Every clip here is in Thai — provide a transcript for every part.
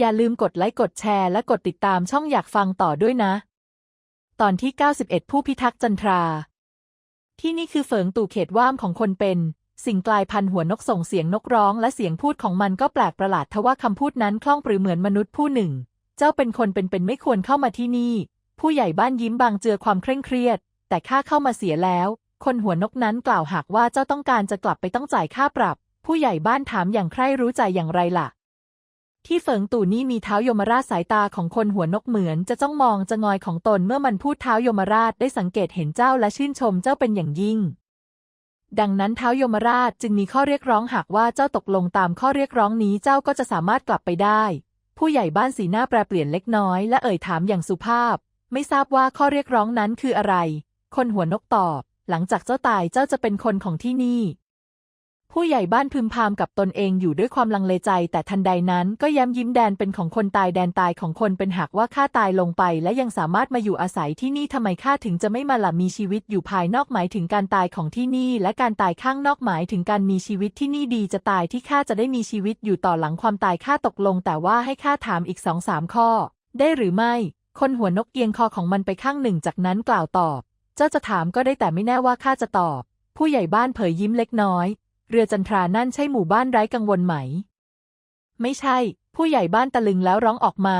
อย่าลืมกดไลค์กดแชร์และกดติดตามช่องอยากฟังต่อด้วยนะ ตอนที่ 91 ผู้พิทักษ์จันทรา ที่นี่คือเฟิงตู่เขตว่ามของคนเป็น สิ่งกลายพันธุ์หัวนกส่งเสียงนกร้องและเสียงพูดของมันก็แปลกประหลาดทว่าคำพูดนั้นคล่องปรือเหมือนมนุษย์ผู้หนึ่ง เจ้าเป็นคนเป็นเป็นไม่ควรเข้ามาที่นี่ ผู้ใหญ่บ้านยิ้มบางเจือความเคร่งเครียด แต่ข้าเข้ามาเสียแล้ว คนหัวนกนั้นกล่าวหากว่าเจ้าต้องการจะกลับไปต้องจ่ายค่าปรับ ผู้ใหญ่บ้านถามอย่างใคร่รู้ใจอย่างไรล่ะ ที่เฟิงตู่นี่มีเท้ายมราชสายตาของคนหัวนกเหมือนจะจ้องมองจะงอยของตนเมื่อมันพูดเท้ายมราชได้สังเกตเห็นเจ้าและชื่นชมเจ้าเป็นอย่างยิ่ง ดังนั้นเท้ายมราชจึงมีข้อเรียกร้องหากว่าเจ้าตกลงตามข้อเรียกร้องนี้เจ้าก็จะสามารถกลับไปได้ ผู้ใหญ่บ้านสีหน้าแปรเปลี่ยนเล็กน้อยและเอ่ยถามอย่างสุภาพ ไม่ทราบว่าข้อเรียกร้องนั้นคืออะไร คนหัวนกตอบ หลังจากเจ้าตายเจ้าจะเป็นคนของที่นี่ ผู้ใหญ่บ้านพึมพำกับตนเองอยู่ด้วยความลังเลใจ แต่ทันใดนั้นก็ย้ำยิ้มแดนเป็นของคนตายแดนตายของคนเป็นหากว่าข้าตายลงไป และยังสามารถมาอยู่อาศัยที่นี่ทำไมข้าถึงจะไม่มาละมีชีวิตอยู่ภายนอกหมายถึงการตายของที่นี่ และการตายข้างนอกหมายถึงการมีชีวิตที่นี่ดีจะตายที่ข้าจะได้มีชีวิตอยู่ต่อหลังความตายข้าตกลง แต่ว่าให้ข้าถามอีกสองสามข้อ ได้หรือไม่ คนหัวนกเอียงคอของมันไปข้างหนึ่งจากนั้นกล่าวตอบ เจ้าจะถามก็ได้แต่ไม่แน่ว่าข้าจะตอบ ผู้ใหญ่บ้านเผยยิ้มเล็กน้อย เรือจันทรานั่นใช่หมู่บ้านไร้กังวลไหม ไม่ใช่ ผู้ใหญ่บ้านตะลึงแล้วร้องออกมา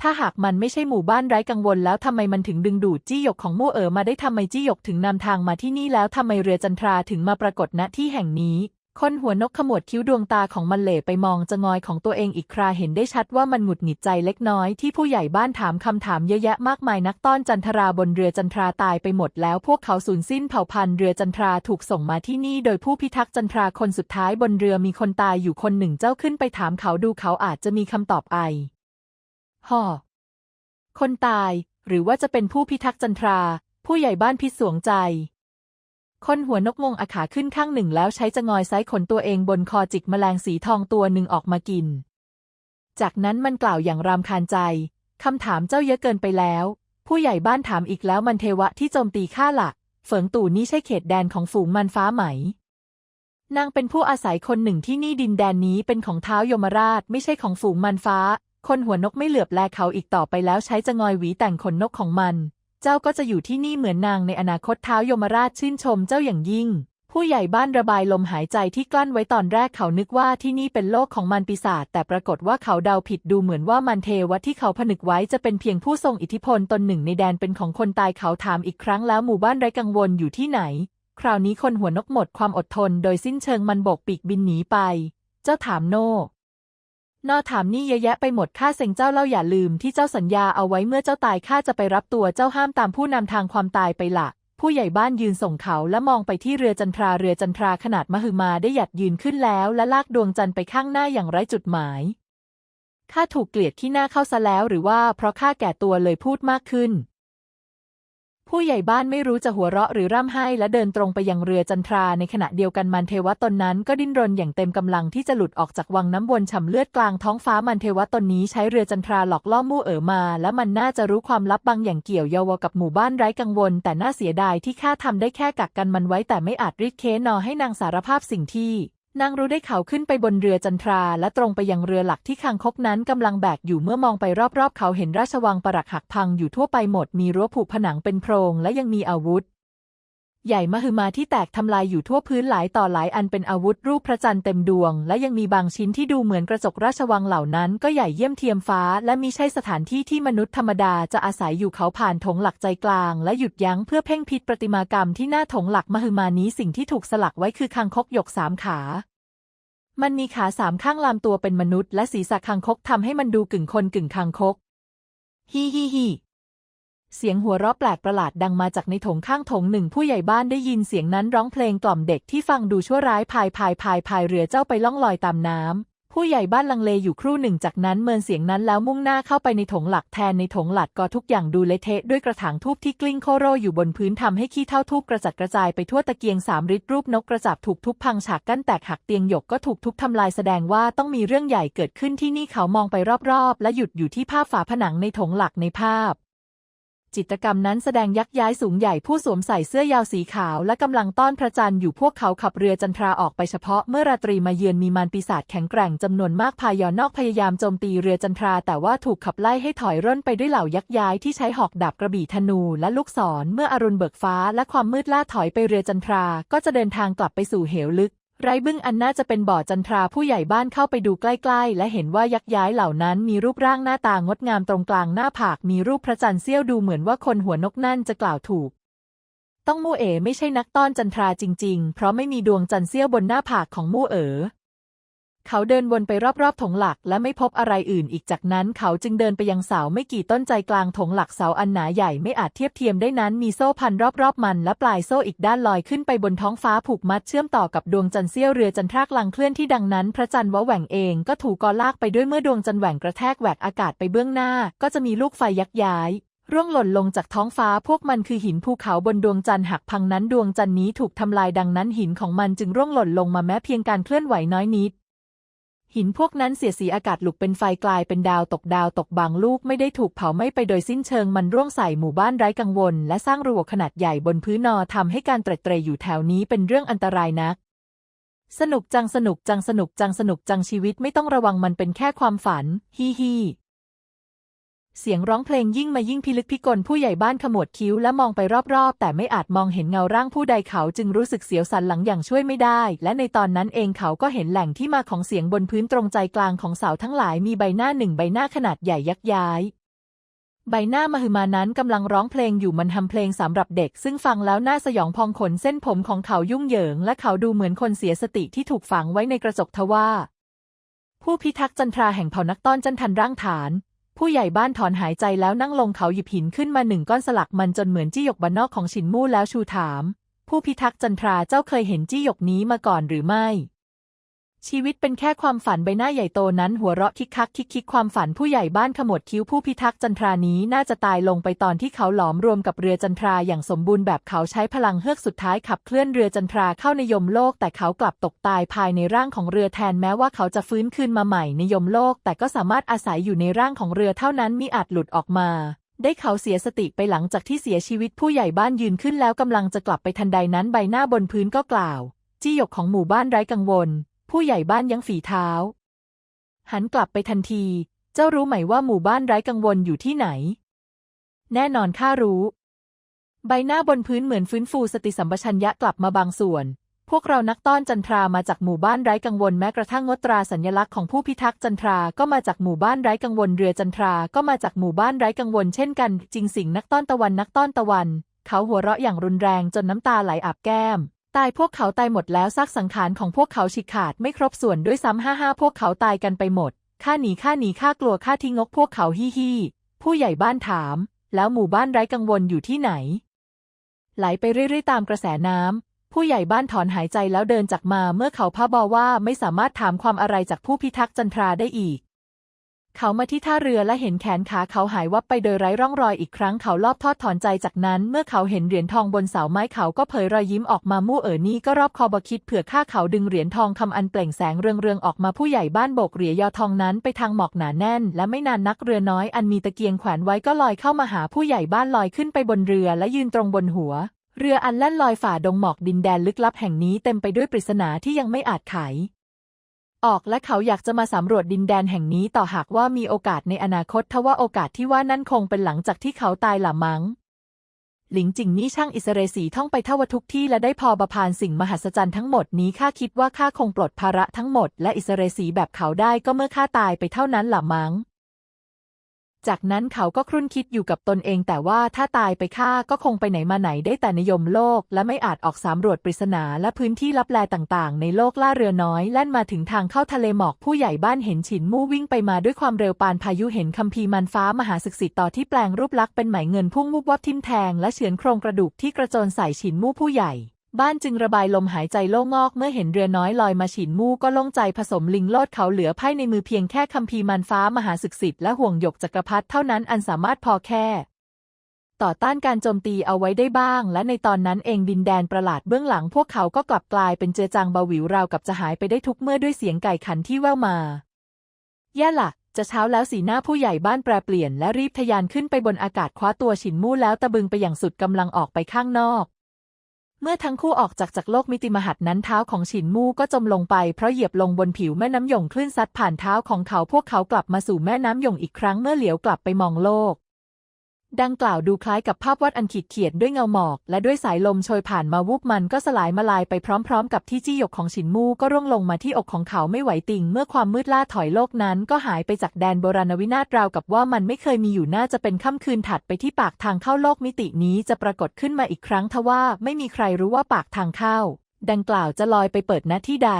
ถ้าหากมันไม่ใช่หมู่บ้านไร้กังวลแล้วทำไมมันถึงดึงดูดจี้หยกของมู่เอ๋อมาได้ทำไมจี้หยกถึงนำทางมาที่นี่แล้วทำไมเรือจันทราถึงมาปรากฏณที่แห่งนี้ คนหัวนกขมวดคิ้วดวงตาของมันเหล่ไปมองจะงอยของตัวเองอีกคราเห็นได้ชัดว่ามันหงุดหงิดใจเล็กน้อยที่ผู้ใหญ่บ้านถามคำถามเยอะแยะมากมายนักต้อนจันทราบนเรือจันทราตายไปหมดแล้วพวกเขาสูญสิ้นเผ่าพันธุ์เรือจันทราถูกส่งมาที่นี่โดยผู้พิทักษ์จันทราคนสุดท้ายบนเรือมีคนตายอยู่คนหนึ่งเจ้าขึ้นไปถามเขาดูเขาอาจจะมีคำตอบไอห่อคนตาย หรือว่าจะเป็นผู้พิทักษ์จันทรา ผู้ใหญ่บ้านพิศวงใจ คนหัวนกงงอาขาขึ้นข้างหนึ่งแล้วใช้จะงอยไซขนตัวเองบนคอจิกแมลงสีทองตัวหนึ่งออกมากิน จากนั้นมันกล่าวอย่างรำคาญใจ คำถามเจ้าเยอะเกินไปแล้ว ผู้ใหญ่บ้านถามอีกแล้วมันเทวะที่โจมตีข้าละเฟิงตู่นี่ใช่เขตแดนของฝูงมันฟ้าไหม นางเป็นผู้อาศัยคนหนึ่งที่นี่ดินแดนนี้เป็นของเท้ายมราชไม่ใช่ของฝูงมันฟ้า คนหัวนกไม่เหลือบแลเขาอีกต่อไปแล้วใช้จะงอยหวีแต่งขนนกของมัน เจ้าก็จะอยู่ที่นี่เหมือนนางในอนาคตเท้ายมราชชื่นชมเจ้าอย่างยิ่ง ผู้ใหญ่บ้านระบายลมหายใจที่กลั้นไว้ตอนแรกเขานึกว่าที่นี่เป็นโลกของมันปีศาจแต่ปรากฏว่าเขาเดาผิดดูเหมือนว่ามันเทวะที่เขาผนึกไว้จะเป็นเพียงผู้ทรงอิทธิพลตนหนึ่งในแดนเป็นของคนตายเขาถามอีกครั้งแล้วหมู่บ้านไร้กังวลอยู่ที่ไหน คราวนี้คนหัวนกหมดความอดทน โดยสิ้นเชิงมันโบกปีกบินหนีไป เจ้าถามโน นอถามนี่เยอะแยะไปหมดข้าเซ็งเจ้าเล่าอย่าลืมที่เจ้าสัญญาเอาไว้เมื่อเจ้าตายข้าจะไปรับตัวเจ้าห้ามตามผู้นำทางความตายไปละผู้ใหญ่บ้านยืนส่งเขาและมองไปที่เรือจันทราเรือจันทราขนาดมหึมาได้หยัดยืนขึ้นแล้วและลากดวงจันทร์ไปข้างหน้าอย่างไร้จุดหมายข้าถูกเกลียดที่หน้าเข้าซะแล้วหรือว่าเพราะข้าแก่ตัวเลยพูดมากขึ้น ผู้ใหญ่บ้านไม่รู้จะหัวเราะหรือร่ำไห้และเดินตรงไปยังเรือจันทราในขณะเดียวกันมันเทวะตนนั้นก็ดิ้นรนอย่างเต็มกำลังที่จะหลุดออกจากวังน้ำวนฉ่ำเลือดกลางท้องฟ้ามันเทวะตนนี้ใช้เรือจันทราหลอกล่อมู่เอ๋อมา และมันน่าจะรู้ความลับบางอย่างเกี่ยวเยาวกับหมู่บ้านไร้กังวล แต่น่าเสียดายที่ข้าทำได้แค่กักกันมันไว้แต่ไม่อาจริดเค้นนอให้นางสารภาพสิ่งที่ นางรู้ได้เขาขึ้นไปบนเรือจันทราและตรงไปยังเรือหลักที่คางคกนั้นกำลังแบกอยู่เมื่อมองไปรอบๆ เขาเห็นราชวังปรักหักพังอยู่ทั่วไปหมดมีรั้วผูกผนังเป็นโพรงและยังมีอาวุธ ใหญ่มหึมาที่แตกทำลายอยู่ทั่วพื้นหลายต่อหลายอันเป็นอาวุธรูปพระจันทร์เต็มดวง และยังมีบางชิ้นที่ดูเหมือนกระจกราชวังเหล่านั้น ก็ใหญ่เยี่ยมเทียมฟ้า และมีใช่สถานที่ที่มนุษย์ธรรมดาจะอาศัยอยู่เขาผ่านถงหลักใจกลาง และหยุดยั้งเพื่อเพ่งพิษประติมากรรมที่หน้าถงหลักมหึมานี้สิ่งที่ถูกสลักไว้คือคางคกหยกสามขามันมีขาสามข้างลามตัวเป็นมนุษย์และศีรษะคางคกทำให้มันดูกึ่งคนกึ่งคางคกฮีฮีฮี เสียงหัวเราะแปลกประหลาดดังมาจากในถงข้างถงหนึ่งผู้ใหญ่บ้านได้ยินเสียงนั้นร้องเพลงกล่อมเด็กที่ฟังดูชั่วร้ายพายพายพายพายเรือเจ้าไปล่องลอยตามน้ำผู้ใหญ่บ้านลังเลอยู่ครู่หนึ่งจากนั้นเมินเสียงนั้นแล้วมุ่งหน้าเข้าไปในถงหลักแทนในถงหลักก็ทุกอย่างดูเละเทะด้วยกระถางทูบที่กลิ้งโคโรอยู่บนพื้นทำให้ขี้เท่าทูบกระจัดกระจายไปทั่วตะเกียงสามฤทธิ์รูปนกกระจับถูกทุบพังฉากกั้นแตกหักเตียงหยกก็ถูกทุบทำลายแสดงว่าต้องมีเรื่องใหญ่เกิดขึ้นที่นี่เขามองไปรอบๆ และหยุดอยู่ที่ภาพฝาผนังในถงหลักในภาพ จิตกรรมนั้นแสดงยักษ์ย้ายสูงใหญ่ผู้สวมใส่เสื้อยาวสีขาวและกำลังต้อนพระจันทร์อยู่พวกเขาขับเรือจันทราออกไปเฉพาะเมื่อราตรีมาเยือนมีมารปีศาจแข็งแกร่งจำนวนมากพายอนอกพยายามโจมตีเรือจันทรา แต่ว่าถูกขับไล่ให้ถอยร่นไปด้วยเหล่ายักษ์ย้ายที่ใช้หอกดาบกระบี่ธนูและลูกศรเมื่ออรุณเบิกฟ้าและความมืดล่าถอยไปเรือจันทรา ก็จะเดินทางกลับไปสู่เหวลึก ไรบึ้งอันน่าจะเป็นบ่อจันทราผู้ใหญ่บ้านเข้าไปดูใกล้ๆ และเห็นว่ายักษ์ย้ายเหล่านั้นมีรูปร่างหน้าตางดงามตรงกลางหน้าผากมีรูปพระจันทร์เสี้ยวดูเหมือนว่าคนหัวนกนั่นจะกล่าวถูก ต้องมู่เอ๋ไม่ใช่นักต้อนจันทราจริง ๆ เพราะไม่มีดวงจันทร์เสี้ยวบนหน้าผากของมู่เอ๋อ เขาเดินวนไปรอบๆถงหลักและไม่พบอะไรอื่นอีกจากนั้นเขาจึงเดินไปยังเสาไม่กี่ต้นใจกลางถงหลักเสาอันหนาใหญ่ไม่อาจเทียบเทียมได้นั้นมีโซ่พันรอบๆมันและปลายโซ่อีกด้านลอยขึ้นไปบนท้องฟ้าผูกมัดเชื่อมต่อกับดวงจันทร์เสี้ยวเรือจันทรากลังเคลื่อนที่ดังนั้น พระจันทร์วะแหว่งเองก็ถูกกอลากไปด้วยเมื่อดวงจันทร์แหว่งกระแทกแหวกอากาศไปเบื้องหน้า ก็จะมีลูกไฟยักย้ายร่วงหล่นลงจากท้องฟ้าพวกมันคือหินภูเขาบนดวงจันทร์หักพังนั้นดวงจันทร์นี้ถูกทำลายดังนั้นหินของมันจึงร่วงหล่นลงมาแม้เพียงการเคลื่อนไหวน้อยนิด หินพวกนั้นเสียดสีอากาศหลุกเป็นไฟกลายเป็นดาวตกดาวตกบางลูกไม่ได้ถูกเผาไหม้ไปโดยสิ้นเชิงมันร่วงใส่หมู่บ้านไร้กังวล และสร้างรูขนาดใหญ่บนพื้นนอทำให้การเตร็ดเตรอยู่แถวนี้เป็นเรื่องอันตรายนัก สนุกจังสนุกจังสนุกจังสนุกจังชีวิตไม่ต้องระวังมันเป็นแค่ความฝัน ฮีฮี เสียงร้องเพลงยิ่งมายิ่งพิลึกพิกลผู้ใหญ่บ้านขมวดคิ้วและมองไปรอบๆ แต่ไม่อาจมองเห็นเงาร่างผู้ใดเขาจึงรู้สึกเสียวสันหลังอย่างช่วยไม่ได้ และในตอนนั้นเองเขาก็เห็นแหล่งที่มาของเสียงบนพื้นตรงใจกลางของเสาทั้งหลายมีใบหน้าหนึ่งใบหน้าขนาดใหญ่ยักย้าย ใบหน้ามหึมานั้นกำลังร้องเพลงอยู่มันทำเพลงสำหรับเด็ก ซึ่งฟังแล้วน่าสยองพองขนเส้นผมของเขายุ่งเหยิง และเขาดูเหมือนคนเสียสติที่ถูกฝังไว้ในกระจกทว่าผู้พิทักษ์จันทราแห่งเผ่านักต้อนจันทันร่างฐาน ผู้ใหญ่บ้านถอนหายใจแล้วนั่งลงเขาหยิบหินขึ้นมาหนึ่งก้อนสลักมันจนเหมือนจี้หยกบันนอกของฉินมู่แล้วชูถาม ผู้พิทักษ์จันทราเจ้าเคยเห็นจี้หยกนี้มาก่อนหรือไม่ ชีวิตเป็นแค่ความฝันใบหน้าใหญ่โตนั้นหัวเราะคิกคักคิกคิกความฝันผู้ใหญ่บ้านขมวดคิ้วผู้พิทักษ์จันทรานี้น่าจะตายลงไปตอนที่เขาหลอมรวมกับเรือจันทราอย่างสมบูรณ์แบบเขาใช้พลังเฮือกสุดท้ายขับเคลื่อนเรือจันทราเข้าในยมโลก แต่เขากลับตกตายภายในร่างของเรือแทนแม้ว่าเขาจะฟื้นคืนมาใหม่ในยมโลก แต่ก็สามารถอาศัยอยู่ในร่างของเรือเท่านั้นมิอาจหลุดออกมาได้เขาเสียสติไปหลังจากที่เสียชีวิตผู้ใหญ่บ้านยืนขึ้นแล้วกำลังจะกลับไปทันใดนั้นใบหน้าบนพื้นก็กล่าว จี้หยกของหมู่บ้านไร้กังวล ผู้ใหญ่บ้านยังฝีเท้า หันกลับไปทันที เจ้ารู้ไหมว่าหมู่บ้านไร้กังวลอยู่ที่ไหน แน่นอนข้ารู้ ใบหน้าบนพื้นเหมือนฟื้นฟูสติสัมปชัญญะกลับมาบางส่วน พวกเรานักต้อนจันทรามาจากหมู่บ้านไร้กังวลแม้กระทั่งงดตราสัญลักษณ์ของผู้พิทักษ์จันทราก็มาจากหมู่บ้านไร้กังวลเรือจันทราก็มาจากหมู่บ้านไร้กังวลเช่นกัน จริงสิงนักต้อนตะวันนักต้อนตะวัน เขาหัวเราะอย่างรุนแรงจนน้ำตาไหลอาบแก้ม ตายพวกเขาตายหมดแล้วซากสังขารของพวกเขาฉีกขาดไม่ครบส่วนด้วยซ้ำห้าห้าพวกเขาตายกันไปหมดข้าหนีข้าหนีข้ากลัวข้าทิ้งงกพวกเขาฮี่ฮี่ผู้ใหญ่บ้านถาม แล้วหมู่บ้านไร้กังวลอยู่ที่ไหน ไหลไปเรื่อยๆตามกระแสน้ำผู้ใหญ่บ้านถอนหายใจแล้วเดินจากมาเมื่อเขาพาบอว่าไม่สามารถถามความอะไรจากผู้พิทักษ์จันทราได้อีก เขามาที่ท่าเรือและเห็นแขนขาเขาหายวับไปโดยไร้ร่องรอยอีกครั้งเขาลอบทอดถอนใจจากนั้น เมื่อเขาเห็นเหรียญทองบนเสาไม้เขาก็เผยรอยยิ้มออกมามู่เอ๋อนี่ก็รอบคอบคิดเผื่อข้าเขาดึงเหรียญทองคำอันเปล่งแสงเรืองๆออกมาผู้ใหญ่บ้านโบกเหรียญยอทองนั้นไปทางหมอกหนาแน่น และไม่นานนักเรือน้อยอันมีตะเกียงแขวนไว้ก็ลอยเข้ามาหาผู้ใหญ่บ้านลอยขึ้นไปบนเรือและยืนตรงบนหัว เรืออันแล่นลอยฝ่าดงหมอกดินแดนลึกลับแห่งนี้เต็มไปด้วยปริศนาที่ยังไม่อาจไข ออกและเขาอยากจะมาสำรวจดินแดนแห่งนี้ต่อหากว่ามีโอกาสในอนาคตทว่าโอกาสที่ว่านั่นคงเป็นหลังจากที่เขาตายละมั้ง หลิงจิงนี่ช่างอิสเรสีท่องไปเท่าวทุกที่และได้พอบพานสิ่งมหัศจรรย์ทั้งหมดนี้ข้าคิดว่าข้าคงปลดภาระทั้งหมด และอิสเรสีแบบเขาได้ก็เมื่อข้าตายไปเท่านั้นละมั้ง จากนั้นเขาก็ครุ่นคิดอยู่กับตนเองแต่ว่าถ้าตายไปข้าก็คงไปไหนมาไหนได้แต่นิยมโลก และไม่อาจออกสำรวจปริศนาและพื้นที่ลับแลต่างๆ ในโลกล่าเรือน้อยแล่นมาถึงทางเข้าทะเลหมอกผู้ใหญ่บ้านเห็นฉินมู่วิ่งไปมาด้วยความเร็วปานพายุเห็นคัมภีร์มันฟ้ามหาศึกษิต่อที่แปลงรูปลักษณ์เป็นไหมเงินพุ่งวุบวับทิ่มแทงและเฉือนโครงกระดูกที่กระโจนใส่ฉินมู่ผู้ใหญ่ บ้านจึงระบายลมหายใจโล่งอกเมื่อเห็นเรือน้อยลอยมาฉินมู่ก็โล่งใจผสมลิงโลดเขาเหลือไพ่ในมือเพียงแค่คัมภีมันฟ้ามหาศึกษิและห่วงหยกจักรพรรดิเท่านั้นอันสามารถพอแค่ ต่อต้านการโจมตีเอาไว้ได้บ้าง และในตอนนั้นเองดินแดนประหลาดเบื้องหลังพวกเขาก็กลับกลายเป็นเจือจางเบาหวิวราวกับจะหายไปได้ทุกเมื่อด้วยเสียงไก่ขันที่แว่วมาแย่ละจะเช้าแล้วสีหน้าผู้ใหญ่บ้านแปรเปลี่ยนและรีบทะยานขึ้นไปบนอากาศคว้าตัวฉินมู่แล้วตะบึงไปอย่างสุดกำลังออกไปข้างนอก เมื่อทั้งคู่ออกจากจากโลกมิติมหัศนั้นเท้าของฉินมู่ก็จมลงไปเพราะเหยียบลงบนผิวแม่น้ำหยงคลื่นซัดผ่านเท้าของเขาพวกเขากลับมาสู่แม่น้ำหยงอีกครั้งเมื่อเหลียวกลับไปมองโลก ดังกล่าวดูคล้ายกับภาพวาดอันขีดเขียนด้วยเงาหมอก และด้วยสายลมโชยผ่านมาวูบมันก็สลายมาลายไปพร้อมๆ กับที่จี้หยกของฉินมู่ก็ร่วงลงมาที่อกของเขาไม่ไหวติงเมื่อความมืดล่าถอยโลกนั้น ก็หายไปจากแดนโบราณวินาศราวกับว่ามันไม่เคยมีอยู่น่าจะเป็นค่ำคืนถัดไปที่ปากทางเข้าโลกมิตินี้จะปรากฏขึ้นมาอีกครั้งทว่าไม่มีใครรู้ว่าปากทางเข้า ดังกล่าวจะลอยไปเปิดณที่ใด